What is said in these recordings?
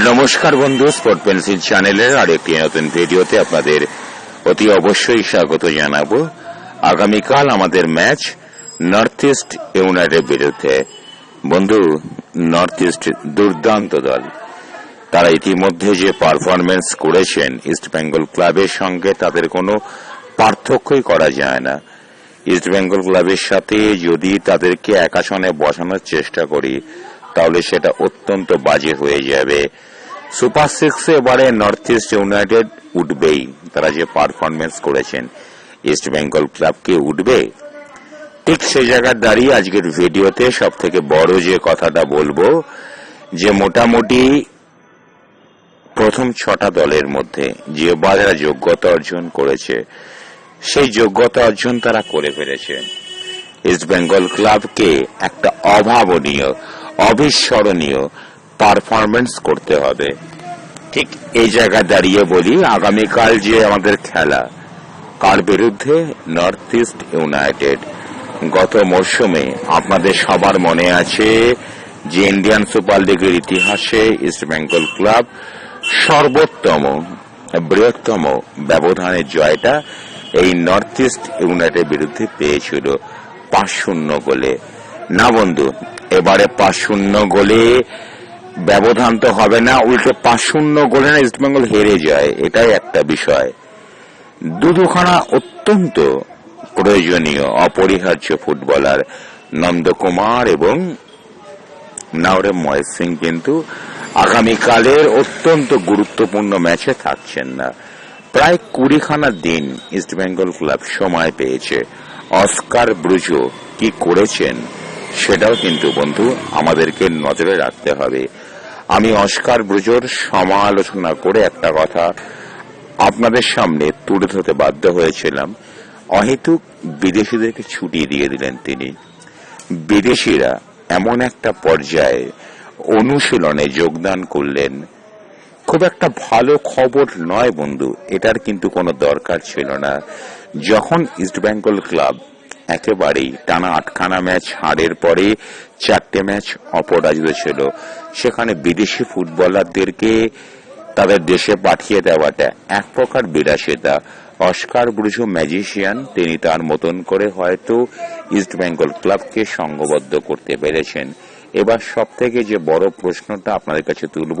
নমস্কার বন্ধু sport pencil চ্যানেলের আরেকটি নতুন ভিডিওতে আপনাদের অতি অবশ্যই স্বাগত জানাব। আগামীকাল আমাদের ম্যাচ নর্থ ইস্ট ইউনাইটেড বিরুদ্ধে। বন্ধু নর্থ ইস্ট দুর্দান্ত দল। তারা ইতিমধ্যে যে পারফরমেন্স করেছেন ইস্ট বেঙ্গল ক্লাবের সঙ্গে, তাদের কোনো পার্থক্যই করা যায় না। ইস্ট বেঙ্গল ক্লাবের সাথে যদি তাদেরকে একাশনে বসানোর চেষ্টা করি তাহলে সেটা অত্যন্ত বাজে হয়ে যাবে। সুপার সিক্সে এবারে নর্থ ইস্ট ইউনাইটেড উঠবেই। তারা যে পারফরমেন্স করেছেন, ইস্ট বেঙ্গল ক্লাবকে উঠবে। ঠিক সেই জায়গায় দাঁড়িয়ে আজকের ভিডিওতে সব থেকে বড় যে কথাটা বলব, যে মোটামুটি প্রথম ছটা দলের মধ্যে যে যারা যোগ্যতা অর্জন করেছে, সেই যোগ্যতা অর্জন তারা করে ফেলেছে। ইস্ট বেঙ্গল ক্লাবকে একটা অভাবনীয় অবিস্মরণীয় পারফরমেন্স করতে হবে। ঠিক এই জায়গায় দাঁড়িয়ে বলি, আগামীকাল যে আমাদের খেলা কার বিরুদ্ধে নর্থ ইস্ট ইউনাইটেড গত মরশুমে আপনাদের সবার মনে আছে যে ইন্ডিয়ান সুপার লিগের ইতিহাসে ইস্ট বেঙ্গল ক্লাব সর্বোত্তম, বৃহত্তম ব্যবধানের জয়টা এই নর্থ ইস্ট ইউনাইটেড বিরুদ্ধে পেয়েছিল পাঁচ শূন্য গোলে। না বন্ধু, এবারে পাঁচ শূন্য গোলে ব্যবধান তো হবে না, উল্টে পাঁচ শূন্য গোলে না ইস্টবেঙ্গল হেরে যায়, এটাই একটা বিষয়। দু দুখানা অত্যন্ত প্রয়োজনীয়, অপরিহার্য ফুটবলার নন্দকুমার এবং নাওরে মহেশ সিং কিন্তু আগামীকালের অত্যন্ত গুরুত্বপূর্ণ ম্যাচে থাকছেন না। প্রায় কুড়িখানা দিন ইস্টবেঙ্গল ক্লাব সময় পেয়েছে। অস্কার ব্রুজো কি করেছেন? সেটাও কিন্তু বন্ধু আমাদেরকে নজরে রাখতে হবে। আমি অস্কার ব্রুজোর সমালোচনা করে একটা কথা আপনাদের সামনে তুলে ধরতে বাধ্য হয়েছিলাম। অহেতুক বিদেশিদেরকে ছুটিয়ে দিয়ে দিলেন তিনি। বিদেশিরা এমন একটা পর্যায়ে অনুশীলনে যোগদান করলেন। খুব একটা ভালো খবর নয় বন্ধু, এটার কিন্তু কোনো দরকার ছিল না। যখন ইস্ট বেঙ্গল ক্লাব একেবারেই টানা আটখানা ম্যাচ হারের পরে চারটে ম্যাচ অপরাজিত ছিল। সেখানে বিদেশি ফুটবলারদেরকে তাদের দেশে পাঠিয়ে দেওয়াটা এক প্রকার বিলাসিতা। অস্কার ব্রুজো ম্যাজিশিয়ান, তিনি তার মতন করে হয়তো ইস্ট বেঙ্গল ক্লাবকে সংঘবদ্ধ করতে পেরেছেন। এবার সব থেকে যে বড় প্রশ্নটা আপনাদের কাছে তুলব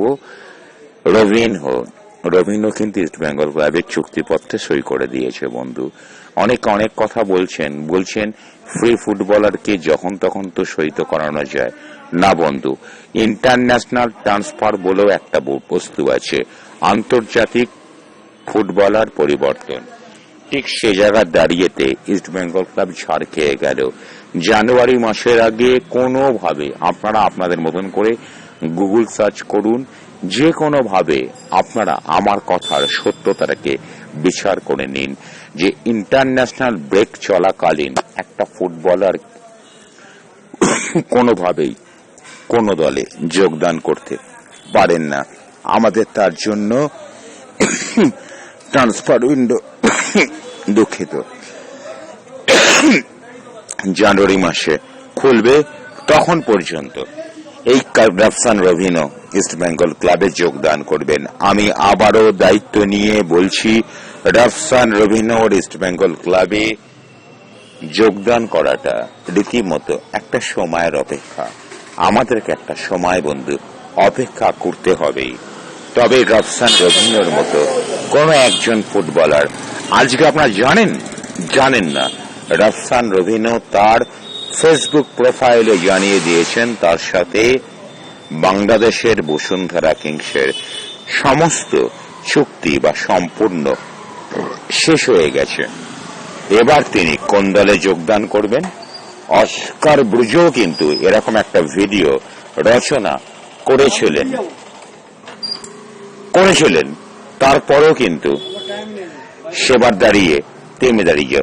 রবিন রবিনহো রবিনহো কিন্তু ইস্ট বেঙ্গল ক্লাবের চুক্তিপত্রে সই করে দিয়েছে বন্ধু। অনেক অনেক কথা বলছেন। বলছেন ফ্রি ফুটবলারকে যখন তখন তো সই তো করানো যায়। না বন্ধু ইন্টারন্যাশনাল ট্রান্সফার বলেও একটা বস্তু আছে। আন্তর্জাতিক ফুটবলার পরিবর্তন। ঠিক সে জায়গা দাঁড়িয়েতে ইস্ট বেঙ্গল ক্লাব ছাড় খেয়ে গেল। জানুয়ারি মাসের আগে কোনোভাবে, আপনারা আপনাদের মতন করে গুগল সার্চ করুন যে কোনোভাবে আপনারা আমার কথার সত্যতাটাকে বিচার করে নিন, যে ইন্টারন্যাশনাল ব্রেক চলাকালীন একটা ফুটবলার কোনোভাবেই কোন দলে যোগদান করতে পারেন না। আমাদের তার জন্য ট্রান্সফার উইন্ডো দুঃখিত। জানুয়ারি মাসে খুলবে তখন পর্যন্ত। এই রাফসান রভিনো ইস্ট বেঙ্গল ক্লাবে যোগদান করবেন। আমি আবারও দায়িত্ব নিয়ে বলছি রভিনোর ইস্ট বেঙ্গল ক্লাবে যোগদান করাটা রীতিমতো একটা সময়ের অপেক্ষা। আমাদেরকে একটা সময় বন্ধু, অপেক্ষা করতে হবেই। তবে রফসান রভিনোর মতো কোন একজন ফুটবলার, আজকে আপনারা জানেন? জানেন না। রফসান রভিনো তার ফেসবুক প্রোফাইলে জানিয়ে দিয়েছেন তার সাথে বাংলাদেশের বসুন্ধরা কিংসের সমস্ত চুক্তি বা সম্পূর্ণ শেষ হয়ে গেছে। এবার তিনি কোন দলে যোগদান করবেন? অস্কার ব্রুজও কিন্তু এরকম একটা ভিডিও রচনা করেছিলেন। করেছিলেন। তারপরেও কিন্তু সেবার দাঁড়িয়ে তেমে দাঁড়িয়ে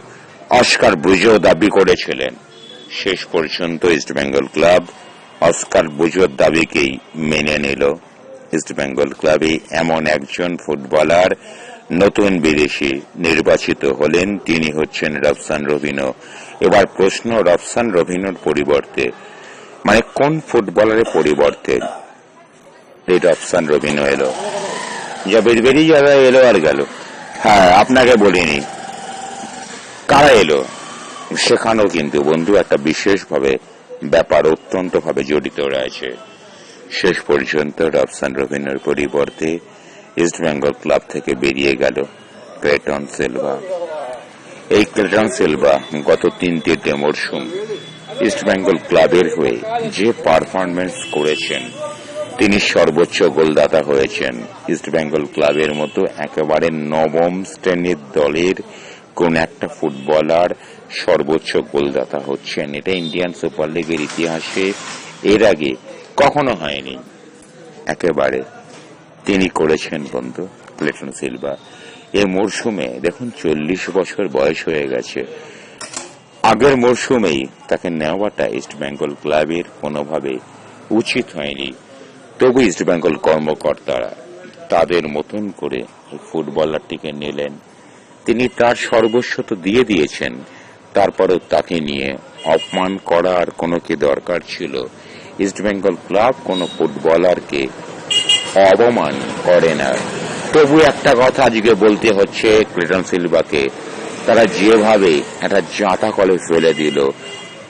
অস্কার ব্রুজো দাবি করেছিলেন। শেষ পর্যন্ত ইস্ট বেঙ্গল ক্লাব অস্কার ব্রুজোর দাবিকেই মেনে নিল। ইস্ট বেঙ্গল ক্লাবে এমন একজন ফুটবলার, নতুন বিদেশি নির্বাচিত হলেন, তিনি হচ্ছেন রফসান রবিনো এবার প্রশ্ন রফসান রবিনোর পরিবর্তে মানে কোন ফুটবলারের পরিবর্তে রেড অপশন রবিনও এলো? যা বেরিয়ে যারা এলো আর গেল। হ্যাঁ আপনাকে বলিনি। কারা এলো? সেখানেও কিন্তু বন্ধু, একটা বিশেষভাবে ব্যাপার অত্যন্ত ভাবে জড়িত রয়েছে। শেষ পর্যন্ত রবসান রবিনের পরিবর্তে ইস্টবেঙ্গল ক্লাব থেকে বেরিয়ে গেল ক্লেটন সিলভা। এই ক্লেটন সিলভা গত তিনটে মরশুম ইস্ট বেঙ্গল ক্লাবের হয়ে যে পারফরমেন্স করেছেন, তিনি সর্বোচ্চ গোলদাতা হয়েছেন। ইস্টবেঙ্গল ক্লাবের মতো একেবারে নবম শ্রেণির দলের কোন একটা ফুটবলার সর্বোচ্চ গোলদাতা হচ্ছেন। এটা ইন্ডিয়ান সুপার লিগের ইতিহাসে এর আগে কখনো হয়নি। একেবারে তিনি করেছেন বন্ধু ক্লেটন সিলভা। এ মরশুমে দেখুন চল্লিশ বছর বয়স হয়ে গেছে। আগের মরশুমেই তাকে নেওয়াটা ইস্ট বেঙ্গল ক্লাবের কোনোভাবে উচিত হয়নি। তবু ইস্ট বেঙ্গল কর্মকর্তারা তাদের মতন করে ফুটবলারটিকে নিলেন। তিনি তার সর্বস্ব তো দিয়ে দিয়েছেন, তারপরেও তাকে নিয়ে অপমান করার কোনো কি দরকার ছিল। ইস্ট বেঙ্গল ক্লাব কোনো ফুটবলারকে অবমান করে না। তবু একটা কথা আজকে বলতে হচ্ছে ক্লেটন সিলভাকে। তারা যেভাবে একটা জাঁতা কলে ফেলে দিল,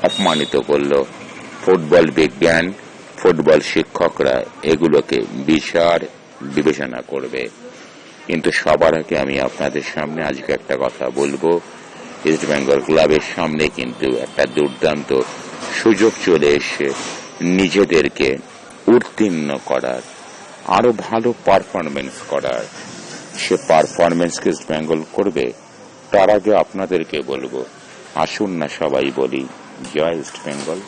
অপমানিত করল। ফুটবল বিজ্ঞান, ফুটবল শিক্ষকরা এগুলোকে বিচার বিবেচনা করবে। কিন্তু সবার আগে আমি আপনাদের সামনে আজকে একটা কথা বলব। ইস্ট বেঙ্গল ক্লাবের সামনে কিন্তু একটা দুর্দান্ত সুযোগ চলে এসে নিজেদেরকে উত্তীর্ণ করার, আরও ভালো পারফরমেন্স করার। সে পারফরমেন্স ইস্ট বেঙ্গল করবে, তার আগে আপনাদেরকে বলব। আসুন না সবাই বলি, জয় ইস্ট বেঙ্গল